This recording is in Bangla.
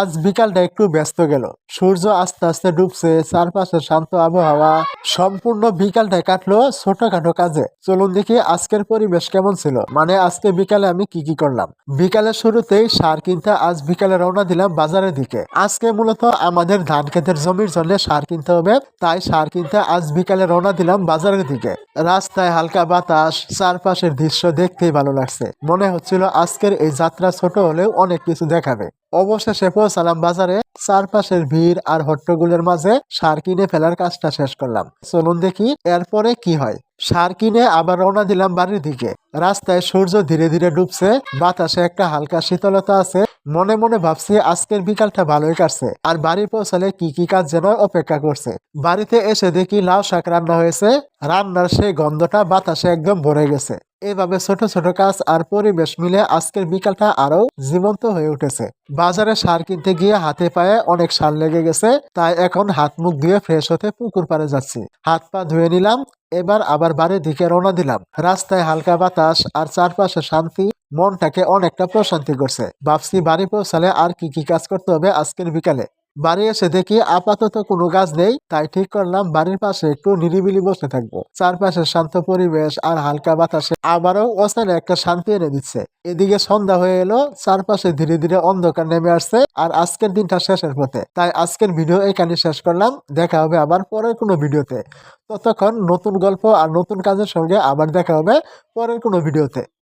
আজ বিকালটা একটু ব্যস্ত গেল। সূর্য আস্তে আস্তে ডুবছে, চারপাশে শান্ত আবহাওয়া। সম্পূর্ণ বিকালটা কাটলো ছোটখাটো কাজে। চলুন দেখি আজকের পরিবেশ কেমন ছিল। মানে আজকে বিকালে আমি কি কি করলাম? বিকালের শুরুতেই সার কিনতে আজ বিকালে রওনা দিলাম বাজারের দিকে। আজকে মূলত আমাদের ধান ক্ষেতের জমির জন্য সার কিনতে হবে, তাই সার কিনতে আজ বিকালে রওনা দিলাম বাজারের দিকে। রাস্তায় হালকা বাতাস, চারপাশের দৃশ্য দেখতেই ভালো লাগছে। মনে হচ্ছিল আজকের এই যাত্রা ছোট হলেও অনেক কিছু দেখাবে। অবশেষে পৌঁছালাম বাজারে। চারপাশের ভিড় আর হট্টগুলের মাঝে সার কিনে ফেলার কাজটা শেষ করলাম। চলুন দেখি এরপরে কি হয়। সার কিনে আবার রওনা দিলাম বাড়ির দিকে। রাস্তায় সূর্য ধীরে ধীরে ডুবছে, বাতাসে একটা হালকা শীতলতা আছে। মনে মনে ভাবছি আজকের বিকালটা ভালোই কাটছে। আর বাড়ি পৌঁছালে কি কি কাজ যেন অপেক্ষা করছে। বাড়িতে এসে দেখি লাউ শাক রান্না হয়েছে। রান্নার সেই গন্ধটা বাতাসে একদম ভরে গেছে। এভাবে ছোট ছোট কাজ আর পরিবেশ মিলে আজকের বিকালটা আরও জীবন্ত হয়ে উঠেছে। বাজারে সার কিনতে গিয়ে হাতে পায়ে অনেক সার লেগে গেছে। তাই এখন হাত মুখ ধুয়ে ফ্রেশ হতে পুকুর পাড়ে যাচ্ছি। হাত পা ধুয়ে নিলাম, এবার আবার বাড়ির দিকে রওনা দিলাম। রাস্তায় হালকা বাতাস আর চারপাশে শান্তি। মনটাকে অনেকটা প্রশান্তি করছে। ভাবছি বাড়ি পৌঁছালে আর কি কি কাজ করতে হবে আজকের বিকালে। বাড়ি এসে দেখি আপাতত কোনো কাজ নেই, তাই ঠিক করলাম বাড়ির পাশে একটু নিরিবিলি বসে থাকব। চারপাশে শান্ত পরিবেশ আর হালকা বাতাসে আবারও অচানে একটা শান্তি এনে দিচ্ছে। এদিকে সন্ধ্যা হয়ে এলো, চারপাশে ধীরে ধীরে অন্ধকার নেমে আসছে আর আজকের দিনটা শেষের পথে। তাই আজকের ভিডিও এখানে শেষ করলাম, দেখা হবে আবার পরের কোনো ভিডিওতে। ততক্ষণ নতুন গল্প আর নতুন কাজের সঙ্গে আবার দেখা হবে পরের কোনো ভিডিওতে।